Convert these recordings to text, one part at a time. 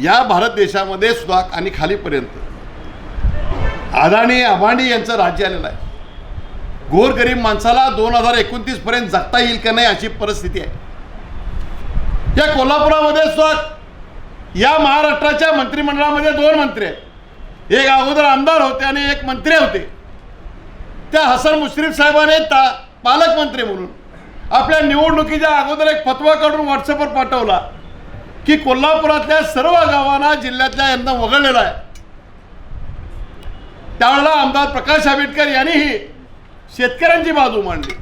या भारत देशामध्ये सुद्धा आणि खालीपर्यंत. अदानी अबाणी यांचं राज्य आलेलं आहे. गोरगरीब माणसाला दोन हजार एकोणतीसपर्यंत जगता येईल का नाही अशी परिस्थिती आहे. या कोल्हापुरामध्ये सुद्धा या महाराष्ट्राच्या मंत्रिमंडळामध्ये दोन मंत्री आहेत. एक अगोदर आमदार होते आणि एक मंत्री होते. त्या हसन मुश्रीफ साहेबांनी ता पालकमंत्री म्हणून आपल्या निवडणुकीच्या अगोदर एक फतवा काढून व्हॉट्सअपवर पाठवला. की कोल्हापुरातल्या सर्व गावांना जिल्ह्यातल्या यांना वगळलेला आहे. त्यावेळेला आमदार प्रकाश आंबेडकर यांनीही शेतकऱ्यांची बाजू मांडली.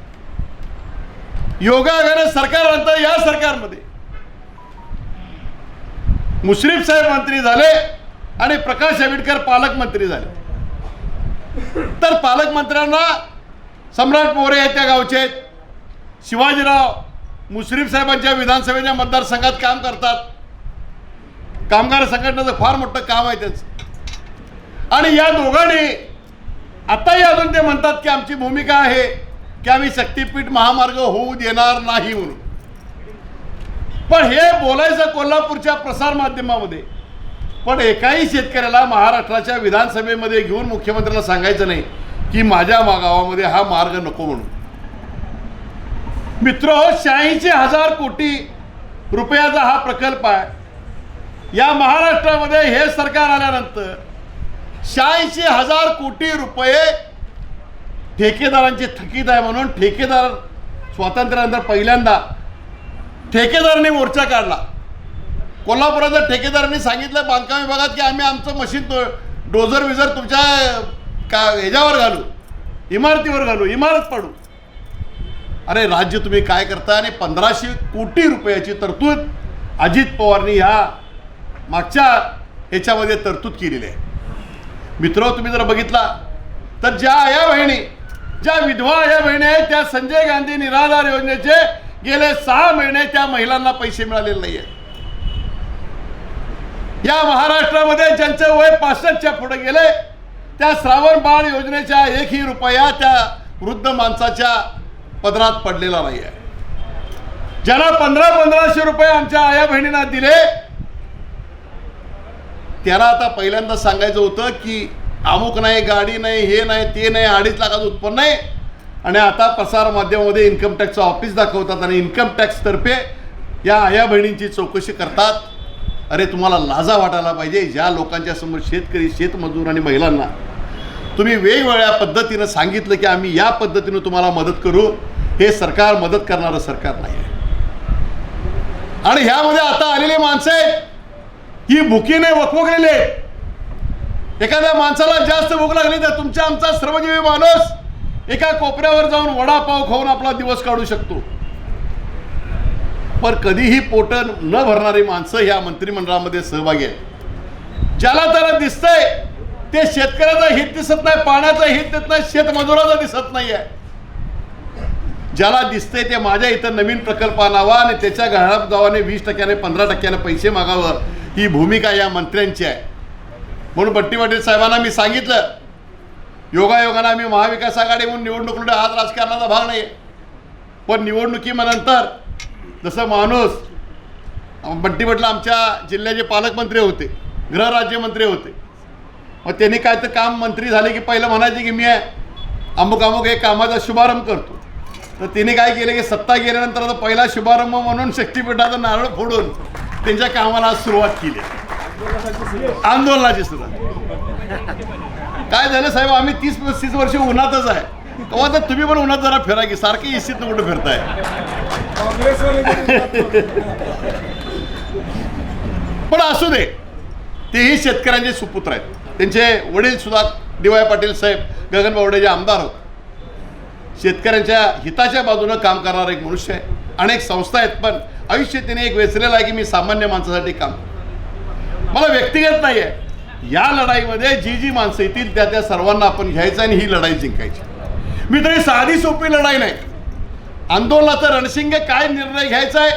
योगायोगाने सरकार या सरकारमध्ये. मुश्रीफ साहेब मंत्री झाले आणि प्रकाश आंबेडकर पालकमंत्री झाले. तर पालकमंत्र्यांना सम्राट मोरे आहेत त्या गावचे. शिवाजीराव मुश्रीफ साहेबांच्या विधानसभेच्या मतदारसंघात काम करतात. कामगार संघटनेचं फार मोठं काम आहे त्यांचं. आणि या दोघांनी आताही अजून ते म्हणतात की आमची भूमिका आहे की आम्ही शक्तीपीठ महामार्ग होऊ देणार नाही म्हणून. पण हे बोलायचं कोल्हापूरच्या प्रसार माध्यमामध्ये पण एकाही शेतकऱ्याला महाराष्ट्राच्या विधानसभेमध्ये घेऊन मुख्यमंत्र्याला सांगायचं नाही की माझ्या गावामध्ये हा मार्ग नको म्हणून. मित्र शहाऐंशी हजार कोटी रुपयाचा हा प्रकल्प आहे. या महाराष्ट्रामध्ये हे सरकार आल्यानंतर शहाऐंशी हजार कोटी रुपये ठेकेदारांचे थकीत आहे म्हणून ठेकेदार स्वातंत्र्यानंतर पहिल्यांदा ठेकेदारांनी मोर्चा काढला. कोल्हापुराच्या ठेकेदारांनी सांगितलं बांधकाम विभागात की आम्ही आमचं मशीन तो डोझर विझर तुमच्या का ह्याच्यावर घालू इमारतीवर घालू इमारत पाडू. अरे राज्य तुम्ही काय करता आणि पंधराशे कोटी रुपयाची तरतूद अजित पवारनी ह्या मागच्या ह्याच्यामध्ये तरतूद केलेली आहे. मित्र तुम्ही जर बघितला तर ज्या आया बहिणी ज्या विधवा आया बहिणी आहेत त्या संजय गांधी निराधार योजनेचे गेले सहा महिने त्या महिलांना पैसे मिळालेले नाही आहेत या महाराष्ट्रामध्ये ज्यांचं वय पासष्टच्या पुढे गेले त्या श्रावण बाळ योजनेच्या एकही रुपया त्या वृद्ध माणसाच्या पदरात पडलेला नाही आहे ज्यांना पंधरा पंधराशे रुपये आमच्या आया बहिणींना दिले त्याला आता पहिल्यांदा सांगायचं होतं की अमुक नाही गाडी नाही हे नाही ते नाही अडीच लाखाचं उत्पन्न आहे. आणि आता प्रसार माध्यमामध्ये इन्कम टॅक्सचं ऑफिस दाखवतात आणि इन्कम टॅक्सतर्फे या आया बहिणींची चौकशी करतात. अरे तुम्हाला लाजा वाटायला पाहिजे. ज्या लोकांच्या समोर शेतकरी शेतमजूर आणि महिलांना तुम्ही वेगवेगळ्या पद्धतीनं सांगितलं की आम्ही या पद्धतीनं तुम्हाला मदत करू. हे सरकार मदत करणारं सरकार नाही आहे आणि ह्यामध्ये आता आलेली माणसं आहेत ही भुकीने वकवकलेली आहेत. एखाद्या माणसाला जास्त भूक लागली तर तुमच्या आमचा श्रमजीवी माणूस एका कोपऱ्यावर जाऊन वडापाव खाऊन आपला दिवस काढू शकतो. पण कधीही पोट न भरणारी माणसं ह्या मंत्रिमंडळामध्ये सहभागी आहेत. ज्याला त्याला दिसतंय ते शेतकऱ्याचं हित दिसत नाही पाण्याचं हित देत नाही शेतमजुराचं दिसत नाही आहे ज्याला दिसतंय ते माझ्या इथं नवीन प्रकल्प आणावा आणि त्याच्या घरात गावाने वीस टक्क्याने पंधरा टक्क्याने पैसे मागावं ही भूमिका या मंत्र्यांची आहे. म्हणून बट्टी पाटील साहेबांना मी सांगितलं योगायोगानं आम्ही महाविकास आघाडी म्हणून निवडणूक लढवली. आज राजकारणाचा भाग नाही पण निवडणुकीनंतर जसं माणूस बट्टी पाटील आमच्या जिल्ह्याचे पालकमंत्री होते गृहराज्यमंत्री होते. मग त्यांनी काय तर काम मंत्री झाले की पहिलं म्हणायचे की मी आहे अमुक अमुक एक कामाचा शुभारंभ करतो. तर तिने काय केलं की सत्ता गेल्यानंतर आता पहिला शुभारंभ म्हणून शक्तीपीठाचा नारळ फोडून त्यांच्या कामाला आज सुरुवात केली. आंदोलनाची सुरुवात. काय झालं साहेब आम्ही तीस पस्तीस वर्ष उन्हातच आहे. तेव्हा तर तुम्ही पण उन्हात जरा फिरा की सारखी इस्तीत कुठं फिरताय? पण असू दे तेही शेतकऱ्यांचे सुपुत्र आहेत. त्यांचे वडील सुद्धा डी वाय पाटील साहेब गगन बावडे जे आमदार होते. शेतकऱ्यांच्या हिताच्या बाजूनं काम करणारा एक मनुष्य आहे. अनेक संस्था आहेत पण आयुष्य त्याने एक वेचलेलं आहे की मी सामान्य माणसासाठी काम मला व्यक्तिगत नाही आहे या लढाईमध्ये जी जी माणसं येतील त्या त्या सर्वांना आपण घ्यायचं आणि ही लढाई जिंकायची. मी तरी साधी सोपी लढाई नाही. आंदोलनाचं रणशिंग काय निर्णय घ्यायचा आहे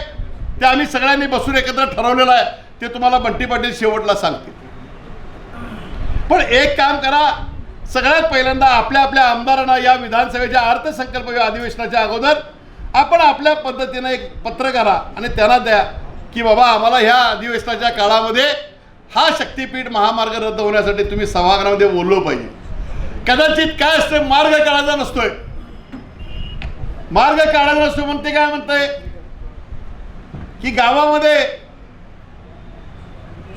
ते आम्ही सगळ्यांनी बसून एकत्र ठरवलेलं आहे. ते तुम्हाला बंटी पाटील शेवटला सांगतील. पण एक काम करा सगळ्यात पहिल्यांदा आपल्या आपल्या आमदारांना या विधानसभेच्या अर्थसंकल्प अधिवेशनाच्या अगोदर आपण आपल्या पद्धतीनं एक पत्र करा आणि त्यांना द्या की बाबा आम्हाला ह्या अधिवेशनाच्या काळामध्ये हा शक्तीपीठ महामार्ग रद्द होण्यासाठी तुम्ही सभागृहामध्ये बोललो पाहिजे. कदाचित काय असतं मार्ग काढायचा नसतोय. मार्ग काढायचा नसतो म्हणते काय म्हणतंय? की गावामध्ये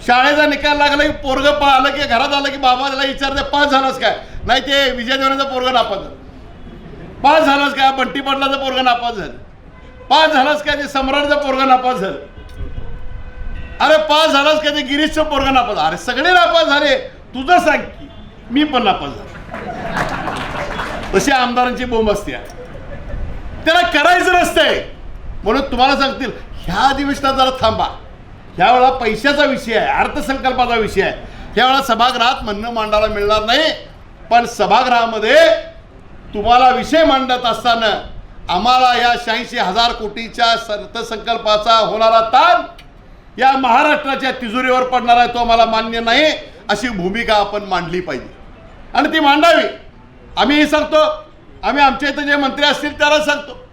शाळेचा निकाल लागला की पोरग आलं की घरात आलं की बाबा त्याला विचारते पास झालास काय? नाही ते विजय देवण्याचं पोरग नापास झालं. पास झालास काय? बंटी पाटलाचं पोरग नापास झालं. पास झालास काय? ते सम्राटचं पोरग नापास झालं. अरे पास झालास काय? ते गिरीशचं पोरग नापास अरे सगळे नापास झाले. तुझं सांग की मी पण नापास झालो. तशी आमदारांची बोंब असते त्याला करायचं नसतंय. म्हणून तुम्हाला सांगतील ह्या अधिवेशनात जरा थांबा. त्यावेळेला पैशाचा विषय आहे अर्थसंकल्पाचा विषय आहे त्यावेळा सभागृहात म्हणणं मांडायला मिळणार नाही. पण सभागृहामध्ये तुम्हाला विषय मांडत असताना आम्हाला या शहाऐंशी हजार कोटीच्या अर्थसंकल्पाचा होणारा ताण या महाराष्ट्राच्या तिजोरीवर पडणार आहे तो आम्हाला मान्य नाही अशी भूमिका आपण मांडली पाहिजे. आणि ती मांडावी. आम्हीही सांगतो. आम्ही आमच्या इथं जे मंत्री असतील त्याला सांगतो.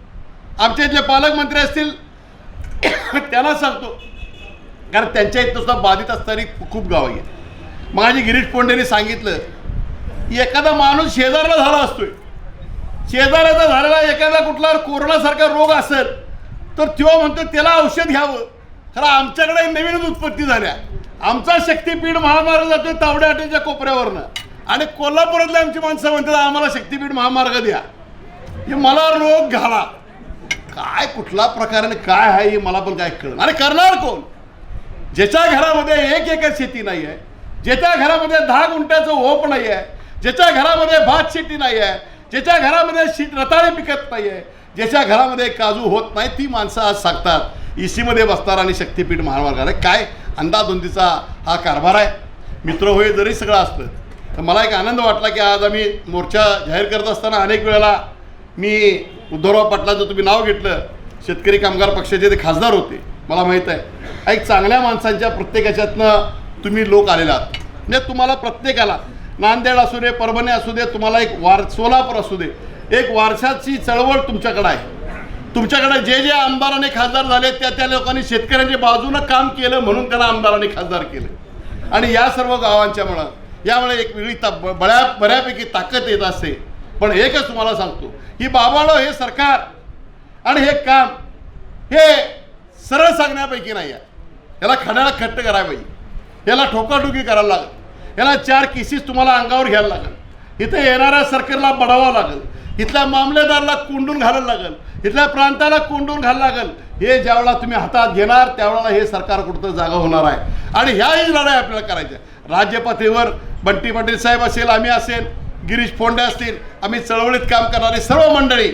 आमच्या इथले पालकमंत्री असतील त्यांना सांगतो. कारण त्यांच्या इथं सुद्धा बाधित असणारी खूप गावं आहेत. माझी गिरीश पोंडेने सांगितलं की एखादा माणूस शेजारला झाला असतोय. शेजाऱ्याचा झालेला एखादा कुठला कोरोनासारखा रोग असेल तर तो म्हणतो त्याला औषध घ्यावं. खरं आमच्याकडे नवीनच उत्पत्ती झाल्या. आमचा शक्तीपीठ महामार्ग जातोय तावड्या अटेच्या कोपऱ्यावरनं. आणि कोल्हापुरातले आमची माणसं म्हणतात आम्हाला शक्तीपीठ महामार्ग द्या. हे मला रोग घाला. काय कुठला प्रकाराने काय आहे हे मला पण काय कळलं आणि करणार कोण? ज्याच्या घरामध्ये एक एकर शेती नाही आहे ज्याच्या घरामध्ये दहा गुंठ्याचं ओप नाही आहे ज्याच्या घरामध्ये भात शेती नाही आहे ज्याच्या घरामध्ये शीत रताळे पिकत नाही आहे ज्याच्या घरामध्ये काजू होत नाही ती माणसं आज सांगतात इसीमध्ये बसणार आणि शक्तीपीठ महामार्गाने. काय? अंदाधुंदीचा हा कारभार आहे. मित्र होय जरी सगळं असतं तर मला एक आनंद वाटला की आज आम्ही मोर्चा जाहीर करत असताना अनेक वेळेला मी उद्धवराव पाटलाचं तुम्ही नाव घेतलं. शेतकरी कामगार पक्षाचे ते खासदार होते. मला माहीत आहे. एक चांगल्या माणसांच्या प्रत्येकाच्यातनं तुम्ही लोक आलेला आहात. म्हणजे तुम्हाला प्रत्येकाला नांदेड असू दे परभणी असू दे तुम्हाला एक वार सोलापूर असू दे एक वारशाची चळवळ तुमच्याकडे आहे. तुमच्याकडे जे जे आमदार आणि खासदार झाले त्या त्या लोकांनी शेतकऱ्यांच्या बाजूनं काम केलं म्हणून त्यांना आमदार आणि खासदार केलं. आणि या सर्व गावांच्यामुळं यामुळे एक वेगळी ता बऱ्या बऱ्यापैकी ताकद येत असते. पण एकच तुम्हाला सांगतो ही बाबाळो हे सरकार आणि हे काम हे सरळ सांगण्यापैकी नाही आहे याला खड्याला खट्ट करायला पाहिजे. याला ठोकाठोकी करायला लागेल. याला चार केसेस तुम्हाला अंगावर घ्यायला लागेल. इथं येणाऱ्या सरकारला बढावं लागेल. इथल्या मामलेदारला कोंडून घालायला लागेल. इथल्या प्रांताला कोंडून घालायला लागेल. हे ज्यावेळेला तुम्ही हातात घेणार त्यावेळेला हे सरकार कुठं जागा होणार आहे. आणि ह्याही लढाई आपल्याला करायच्या राज्य पातळीवर बंटी पाटील साहेब असेल आम्ही असेल गिरीश फोंडे असतील आम्ही चळवळीत काम करणारे सर्व मंडळी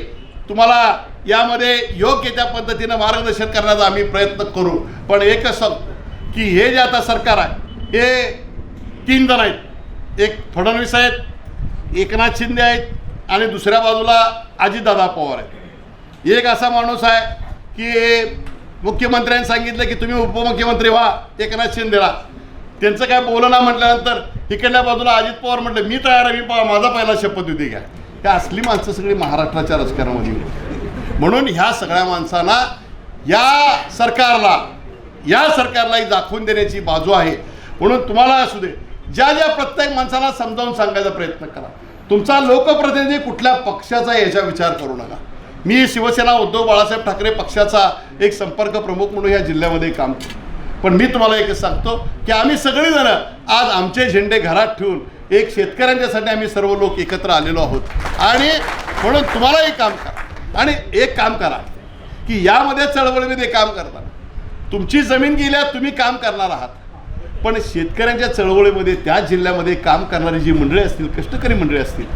तुम्हाला यामध्ये योग्य त्या पद्धतीनं मार्गदर्शन करण्याचा आम्ही प्रयत्न करू. पण एकच सांगतो की हे जे आता सरकार आहे हे तीन जण आहेत. एक फडणवीस आहेत एकनाथ शिंदे आहेत आणि दुसऱ्या बाजूला अजितदादा पवार आहेत. एक असा माणूस आहे की मुख्यमंत्र्यांनी सांगितलं की तुम्ही उपमुख्यमंत्री व्हा एकनाथ शिंदेला. त्यांचं काय बोलणं म्हटल्यानंतर इकडल्या बाजूला अजित पवार म्हटलं मी तयार आहे मी पा- माझा पहिला शपथविधी घ्या. हे असली माणसं सगळी महाराष्ट्राच्या राजकारणामध्ये. म्हणून ह्या सगळ्या माणसांना या सरकारला या सरकारला ही दाखवून देण्याची बाजू आहे. म्हणून तुम्हाला असू दे ज्या ज्या प्रत्येक माणसाला समजावून सांगायचा प्रयत्न करा. तुमचा लोकप्रतिनिधी कुठल्या पक्षाचा याचा विचार करू नका. मी शिवसेना उद्धव बाळासाहेब ठाकरे पक्षाचा एक संपर्क प्रमुख म्हणून या जिल्ह्यामध्ये काम करतो. पण मी तुम्हाला एकच सांगतो की आम्ही सगळेजण आज आमचे झेंडे घरात ठेवून एक शेतकऱ्यांच्यासाठी आम्ही सर्व लोक एकत्र आलेलो आहोत. आणि म्हणून तुम्हालाही काम करा. आणि एक काम करा की यामध्ये चळवळीमध्ये काम करता. तुमची जमीन गेल्या तुम्ही काम करणार आहात पण शेतकऱ्यांच्या चळवळीमध्ये त्या जिल्ह्यामध्ये काम करणारी जी मंडळी असतील कष्टकरी मंडळी असतील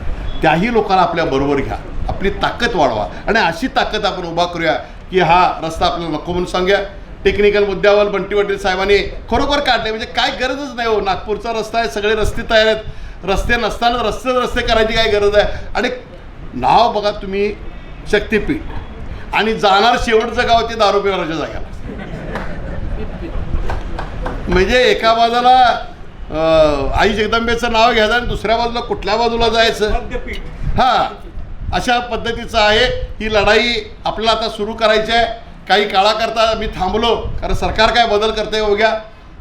त्याही लोकांना आपल्या बरोबर घ्या. आपली ताकद वाढवा. आणि अशी ताकद आपण उभा करूया की हा रस्ता आपल्याला नको म्हणून सांगूया. टेक्निकल मुद्द्यावर बंटी वडील साहेबांनी खरोखर काढले. म्हणजे काय गरजच नाही हो. नागपूरचा रस्ता आहे सगळे रस्ते तयार आहेत. रस्ते नसताना रस्ते रस्ते करायची काय गरज आहे? आणि नाव बघा तुम्ही शक्तीपीठ. आणि जाणार शेवटचं गाव ते दारू पिवराच्या जाग्याला म्हणजे एका बाजूला आई जगदंबेचं नाव घ्यायचं आणि दुसऱ्या बाजूला कुठल्या बाजूला जायचं? हां अशा पद्धतीचं आहे. ही लढाई आपल्याला आता सुरू करायची आहे. काही काळाकरता मी थांबलो कारण सरकार काय बदल करते बघ्या.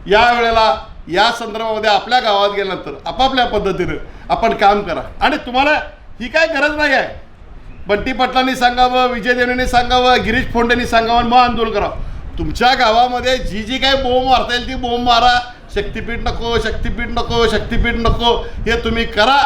या वेळेला या संदर्भामध्ये आपल्या गावात गेल्यानंतर आपापल्या पद्धतीनं आपण काम करा. आणि तुम्हाला ही काय गरज नाही आहे. बंटी पाटलांनी सांगावं विजय देवणेंनी सांगावं गिरीश फोंडेंनी सांगावं मग आंदोलन करावं तुमच्या गावामध्ये जी जी काही बोंब मारता येईल ती बोंब मारा. शक्तीपीठ नको शक्तीपीठ नको शक्तीपीठ नको हे तुम्ही करा.